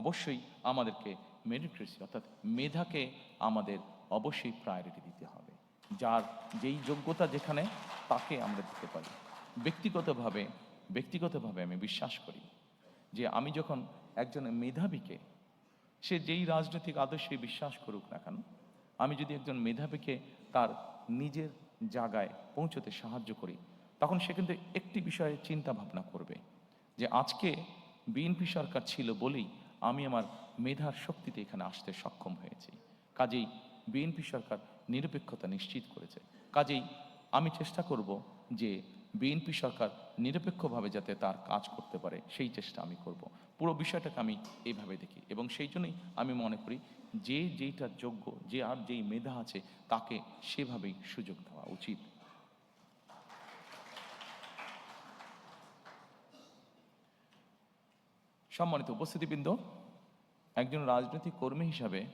অবশ্যই আমাদেরকে মেরিট্রেসি অর্থাৎ মেধাকে আমাদের অবশ্যই প্রায়োরিটি দিতে হবে। যার যেই যোগ্যতা যেখানে, তাকে আমরা দিতে পারি। ব্যক্তিগতভাবে ব্যক্তিগতভাবে আমি বিশ্বাস করি যে আমি যখন একজন মেধাবীকে, সে যেই রাজনৈতিক আদর্শে বিশ্বাস করুক না কেন, আমি যদি একজন মেধাবীকে তার নিজের জায়গায় পৌঁছতে সাহায্য করি, তখন সে কিন্তু একটি বিষয়ে চিন্তা ভাবনা করবে যে আজকে বিএনপি সরকার ছিল বলেই আমি আমার মেধার শক্তিতে এখানে আসতে সক্ষম হয়েছি। কাজেই বিএনপি সরকার নিরপেক্ষতা নিশ্চিত করেছে। কাজেই আমি চেষ্টা করব যে বিএনপি সরকার নিরপেক্ষভাবে যাতে তার কাজ করতে পারে, সেই চেষ্টা আমি করব। পুরো বিষয়টাকে আমি এইভাবে দেখি এবং সেই জন্যই আমি মনে করি যে যেইটা যোগ্য, যে আর যেই মেধা আছে, তাকে সেভাবেই সুযোগ দেওয়া উচিত। সম্মানিত উপস্থিতিবৃন্দ, একজন রাজনৈতিক কর্মী হিসাবে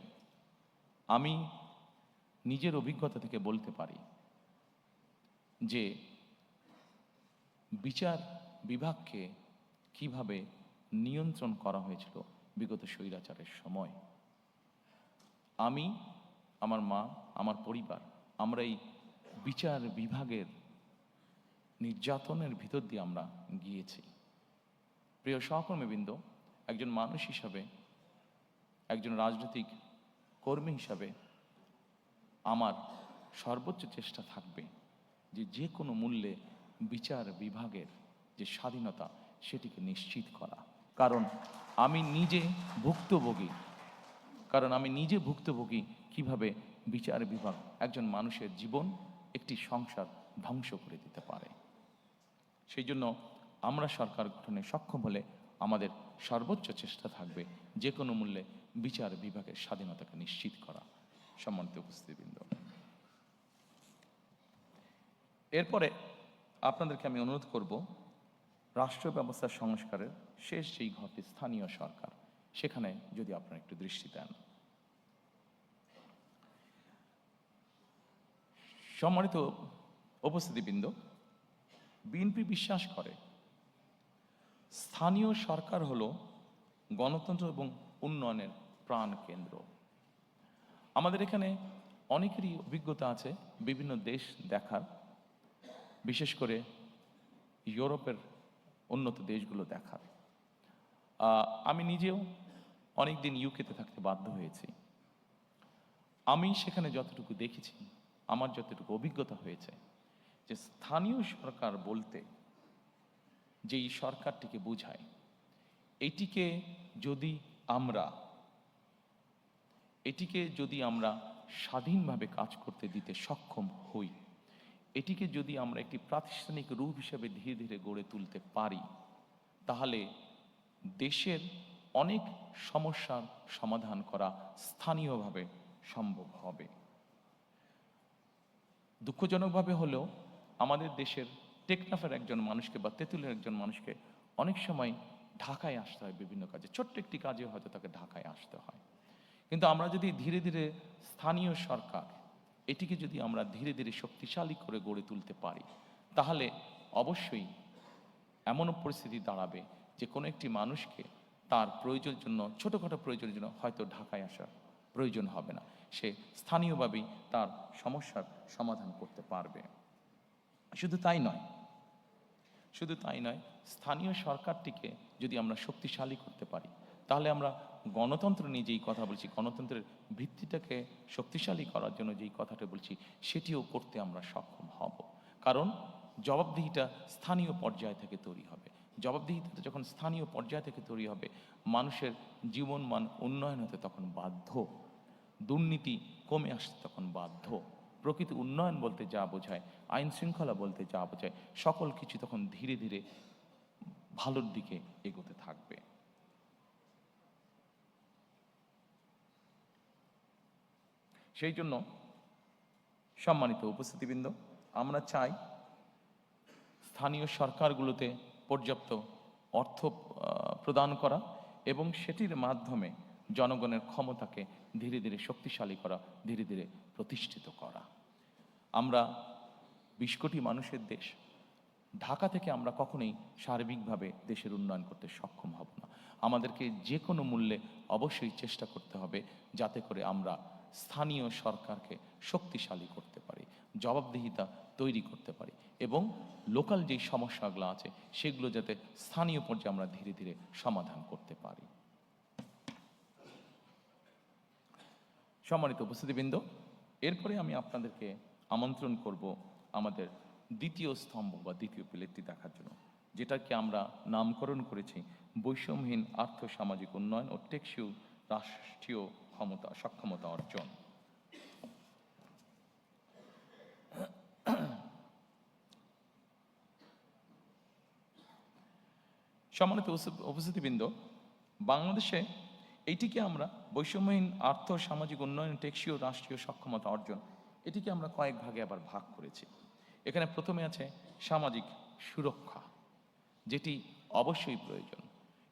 আমি নিজের অভিজ্ঞতা থেকে বলতে পারি যে বিচার বিভাগকে কীভাবে নিয়ন্ত্রণ করা হয়েছিল বিগত স্বৈরাচারের সময়। আমি, আমার মা, আমার পরিবার, আমরা এই বিচার বিভাগের নির্যাতনের ভিতর দিয়ে আমরা গিয়েছি। প্রিয় সহকর্মীবৃন্দ একজন মানুষ হিসাবে, একজন রাজনৈতিক কর্মী হিসাবে আমার সর্বোচ্চ চেষ্টা থাকবে যে যে কোনো মূল্যে বিচার বিভাগের যে স্বাধীনতা সেটিকে নিশ্চিত করা। কারণ আমি নিজে ভুক্তভোগী। কারণ আমি নিজে ভুক্তভোগী কীভাবে বিচার বিভাগ একজন মানুষের জীবন একটি সংসার ধ্বংস করে দিতে পারে। সেই জন্য আমরা সরকার গঠনে সক্ষম হলে আমাদের সর্বোচ্চ চেষ্টা থাকবে যে কোনো মূল্যে বিচার বিভাগের স্বাধীনতাকে নিশ্চিত করা। সম্মানিত উপস্থিতিবৃন্দ। এরপরে আপনাদেরকে আমি অনুরোধ করব, রাষ্ট্র ব্যবস্থার সংস্কারের শেষ যেই ঘরটি স্থানীয় সরকার, সেখানে যদি আপনারা একটু দৃষ্টি দেন। সম্মানিত উপস্থিতিবৃন্দ, বিএনপি বিশ্বাস করে স্থানীয় সরকার হলো গণতন্ত্র এবং উন্নয়নের প্রাণ কেন্দ্র। আমাদের এখানে অনেকেরই অভিজ্ঞতা আছে বিভিন্ন দেশ দেখার। বিশেষ করে ইউরোপের উন্নত দেশগুলো দেখার। আমি নিজেও অনেক দিন ইউকেতে থাকতে বাধ্য হয়েছি। আমি সেখানে যতটুকু দেখেছি, আমার যতটুকু অভিজ্ঞতা হয়েছে যে স্থানীয় সরকার বলতে যেই সরকারটিকে বোঝায়। এটিকে যদি আমরা, এটিকে যদি আমরা স্বাধীনভাবে কাজ করতে দিতে সক্ষম হই, এটিকে যদি আমরা একটি প্রাতিষ্ঠানিক রূপ হিসেবে ধীরে ধীরে গড়ে তুলতে পারি, তাহলে দেশের অনেক সমস্যার সমাধান করা স্থানীয়ভাবে সম্ভব হবে। দুঃখজনকভাবে হলেও আমাদের দেশের টেকনাফের একজন মানুষকে বা তেঁতুলের একজন মানুষকে অনেক সময় ঢাকায় আসতে হয় বিভিন্ন কাজে। ছোট্ট একটি কাজে হয়তো তাকে ঢাকায় আসতে হয়। কিন্তু আমরা যদি ধীরে ধীরে স্থানীয় সরকার, এটিকে যদি আমরা ধীরে ধীরে শক্তিশালী করে গড়ে তুলতে পারি, তাহলে অবশ্যই এমনও পরিস্থিতি দাঁড়াবে যে কোনো একটি মানুষকে তার প্রয়োজনের জন্য, ছোটোখাটো প্রয়োজনের জন্য হয়তো ঢাকায় আসার প্রয়োজন হবে না। সে স্থানীয়ভাবেই তার সমস্যার সমাধান করতে পারবে। শুধু তাই নয় শুধু তাই নয়, স্থানীয় সরকারটিকে যদি আমরা শক্তিশালী করতে পারি, তাহলে আমরা গণতন্ত্র নিয়ে যেই কথা বলছি, গণতন্ত্রের ভিত্তিটাকে শক্তিশালী করার জন্য যেই কথাটা বলছি, সেটিও করতে আমরা সক্ষম হব। কারণ জবাবদিহিটা স্থানীয় পর্যায় থেকে তৈরি হবে। জবাবদিহিতা যখন স্থানীয় পর্যায় থেকে তৈরি হবে, মানুষের জীবনমান উন্নয়ন হতে তখন বাধ্য। দুর্নীতি কমে আসতে তখন বাধ্য। প্রকৃত উন্নয়ন বলতে যা বোঝায়, আইন শৃঙ্খলা বলতে যা বোঝায়, সকল কিছু তখন ধীরে ধীরে ভালোর দিকে এগোতে থাকবে। সেই জন্য সম্মানিত উপস্থিতিবৃন্দ, আমরা চাই স্থানীয় সরকারগুলোতে পর্যাপ্ত অর্থ প্রদান করা এবং সেটির মাধ্যমে জনগণের ক্ষমতাকে ধীরে ধীরে শক্তিশালী করা, ধীরে ধীরে প্রতিষ্ঠিত করা। আমরা বিশ কোটি মানুষের দেশ। ঢাকা থেকে আমরা কখনোই সার্বিকভাবে দেশের উন্নয়ন করতে সক্ষম হব না। আমাদেরকে যে কোনো মূল্যে অবশ্যই চেষ্টা করতে হবে যাতে করে আমরা স্থানীয় সরকারকে শক্তিশালী করতে পারি, জবাবদিহিতা তৈরি করতে পারি এবং লোকাল যেই সমস্যাগুলো আছে সেগুলো যাতে স্থানীয় পর্যায়ে আমরা ধীরে ধীরে সমাধান করতে পারি। সম্মানিত উপস্থিতিবৃন্দ, এরপরে আমি আপনাদেরকে আমন্ত্রণ করব আমাদের দ্বিতীয় স্তম্ভ বা দ্বিতীয় প্লেটটি দেখার জন্য, যেটাকে আমরা নামকরণ করেছি বৈষম্যহীন আর্থ সামাজিক উন্নয়ন ও টেকসই রাষ্ট্রীয় ক্ষমতা, সক্ষমতা অর্জন। সম্মানিত উপস্থিতিবৃন্দ, বাংলাদেশে এইটিকে আমরা বৈষম্যহীন, আর্থ, সামাজিক উন্নয়ন, টেকসই ও রাষ্ট্রীয় সক্ষমতা অর্জন, এটিকে আমরা কয়েক ভাগে আবার ভাগ করেছি। এখানে প্রথমে আছে সামাজিক সুরক্ষা, যেটি অবশ্যই প্রয়োজন।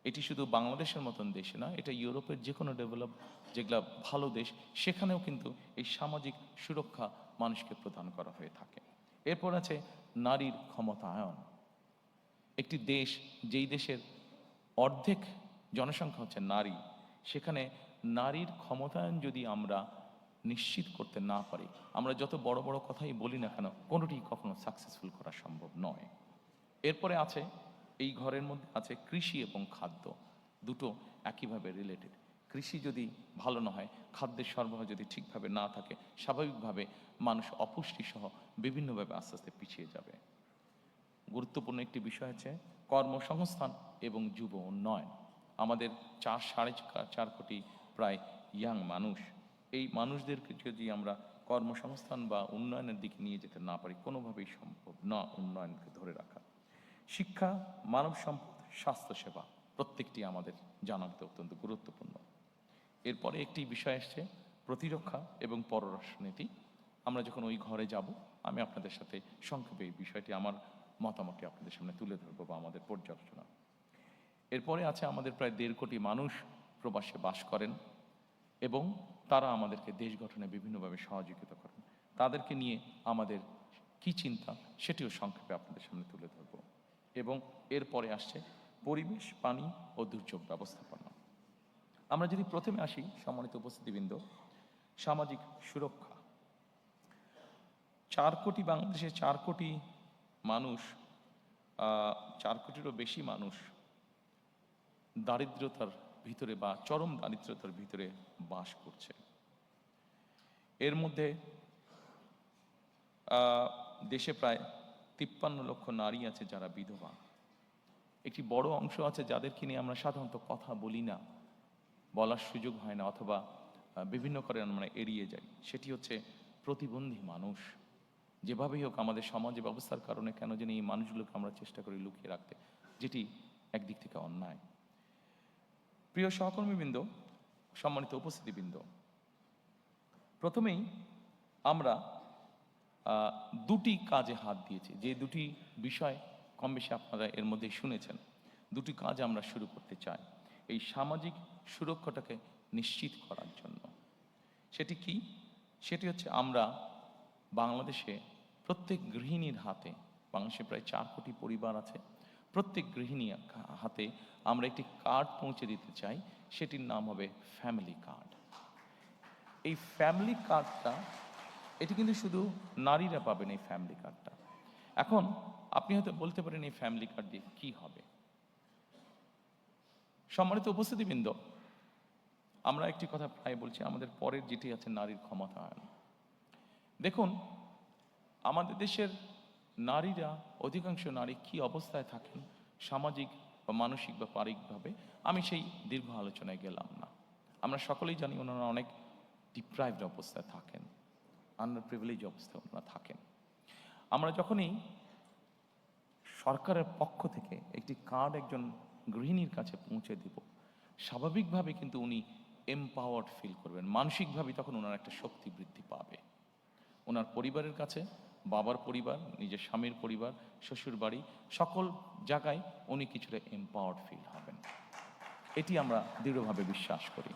এটি শুধু বাংলাদেশের মতন দেশে না, এটা ইউরোপের যে কোনো ডেভেলপ, যেগুলা ভালো দেশ, সেখানেও কিন্তু এই সামাজিক সুরক্ষা মানুষকে প্রদান করা হয়ে থাকে। এরপর আছে নারীর ক্ষমতায়ন। একটি দেশ, যেই দেশের অর্ধেক জনসংখ্যা হচ্ছে নারী সেখানে নারীর ক্ষমতায়ন যদি আমরা নিশ্চিত করতে না পারি, আমরা যত বড় বড় কথাই বলি না কেন, কোনোটি কখনো সাকসেসফুল করা সম্ভব নয়। এরপরে আছে, এই ঘরের মধ্যে আছে কৃষি এবং খাদ্য, দুটো একইভাবে রিলেটেড কৃষি যদি ভালো না হয়, খাদ্যের সরবরাহ যদি ঠিকভাবে না থাকে, স্বাভাবিকভাবে মানুষ অপুষ্টি সহ বিভিন্নভাবে আস্তে আস্তে পিছিয়ে যাবে। গুরুত্বপূর্ণ একটি বিষয় আছে, কর্মসংস্থান এবং যুব উন্নয়ন। আমাদের চার সাড়ে চার কোটি প্রায় ইয়াং মানুষ। এই মানুষদেরকে যদি আমরা কর্মসংস্থান বা উন্নয়নের দিকে নিয়ে যেতে না পারি, কোনোভাবেই সম্ভব না উন্নয়নকে ধরে রাখা। শিক্ষা, মানব সম্পদ, স্বাস্থ্যসেবা প্রত্যেকটি আমাদের জানাতে অত্যন্ত গুরুত্বপূর্ণ। এরপরে একটি বিষয় আসছে, প্রতিরক্ষা এবং পররাষ্ট্রনীতি। আমরা যখন ওই ঘরে যাব, আমি আপনাদের সাথে সংক্ষেপে এই বিষয়টি, আমার মতামতটি আপনাদের সামনে তুলে ধরবো বা আমাদের পর্যালোচনা। এরপরে আছে আমাদের প্রায় দেড় কোটি মানুষ প্রবাসে বাস করেন এবং তারা আমাদেরকে দেশ গঠনে বিভিন্নভাবে সহযোগিতা করেন। তাদেরকে নিয়ে আমাদের কি চিন্তা সেটিও সংক্ষেপে আপনাদের সামনে তুলে ধরব। এবং এরপরে আসছে পরিবেশ, পানি ও দুর্যোগ ব্যবস্থাপনা। আমরা যদি প্রথমে আসি সম্মানিত উপস্থিতিবৃন্দ, সামাজিক সুরক্ষা। চার কোটি বাংলাদেশে চার কোটি মানুষ চার কোটিরও বেশি মানুষ দারিদ্রতার ভিতরে বা চরম দারিদ্রতার ভিতরে বাস করছে। এর মধ্যে দেশে প্রায় তিপ্পান্ন লক্ষ নারী আছে যারা বিধবা। একটি বড় অংশ আছে যাদেরকে নিয়ে আমরা সাধারণত কথা বলি না, বলার সুযোগ হয় না অথবা বিভিন্ন কারণে আমরা এড়িয়ে যাই। সেটি হচ্ছে প্রতিবন্ধী মানুষ। যেভাবেই হোক আমাদের সমাজ ব্যবস্থার কারণে কেন জানি এই মানুষগুলোকে আমরা চেষ্টা করি লুকিয়ে রাখতে, যেটি একদিক থেকে অন্যায়। প্রিয় সহকর্মীবৃন্দ, সম্মানিত উপস্থিতিবৃন্দ, প্রথমেই আমরা দুটি কাজে হাত দিয়েছি। যে দুটি বিষয় কম বেশি আপনারা এর মধ্যে শুনেছেন, দুটি কাজ আমরা শুরু করতে চাই। এই সামাজিক সুরক্ষাটাকে নিশ্চিত করার জন্য। সেটি কি? সেটি হচ্ছে আমরা বাংলাদেশে প্রত্যেক গৃহিণীর হাতে, বাংলাদেশে প্রায় চার কোটি পরিবার আছে প্রত্যেক গৃহিণী হাতে আমরা একটি কার্ড পৌঁছে দিতে চাই, সেটির নাম হবে ফ্যামিলি কার্ড। এই ফ্যামিলি কার্ডটা, এটি কিন্তু শুধু নারীরা পাবেন এই ফ্যামিলি কার্ডটা। এখন আপনি হয়তো বলতে পারেন এই ফ্যামিলি কার্ড দিয়ে কি হবে। সম্মানিত উপস্থিতিবৃন্দ, আমরা একটি কথা প্রায় বলছি, আমাদের পরের যেটি আছে নারীর ক্ষমতায়ন। দেখুন, আমাদের দেশের নারীরা, অধিকাংশ নারী কি অবস্থায় থাকেন? সামাজিক বা মানসিক বা পারিকভাবে আমি সেই দীর্ঘ আলোচনায় গেলাম না। আমরা সকলেই জানি ওনারা অনেক ডিপ্রাইভড অবস্থায় থাকেন আন্ডার প্রিভিলেজ অবস্থায় ওনারা থাকেন। আমরা যখনই সরকারের পক্ষ থেকে একটি কার্ড একজন গৃহিণীর কাছে পৌঁছে দিব, স্বাভাবিকভাবে কিন্তু উনি এম্পাওয়ার্ড ফিল করবেন। মানসিকভাবে তখন ওনার একটা শক্তি বৃদ্ধি পাবে। ওনার পরিবারের কাছে বাবার পরিবার, নিজের স্বামীর পরিবার, শ্বশুর বাড়ি, সকল জায়গায় উনি কিছুটা এম্পাওয়ার্ড ফিল হবেন। এটি আমরা দৃঢ়ভাবে বিশ্বাস করি।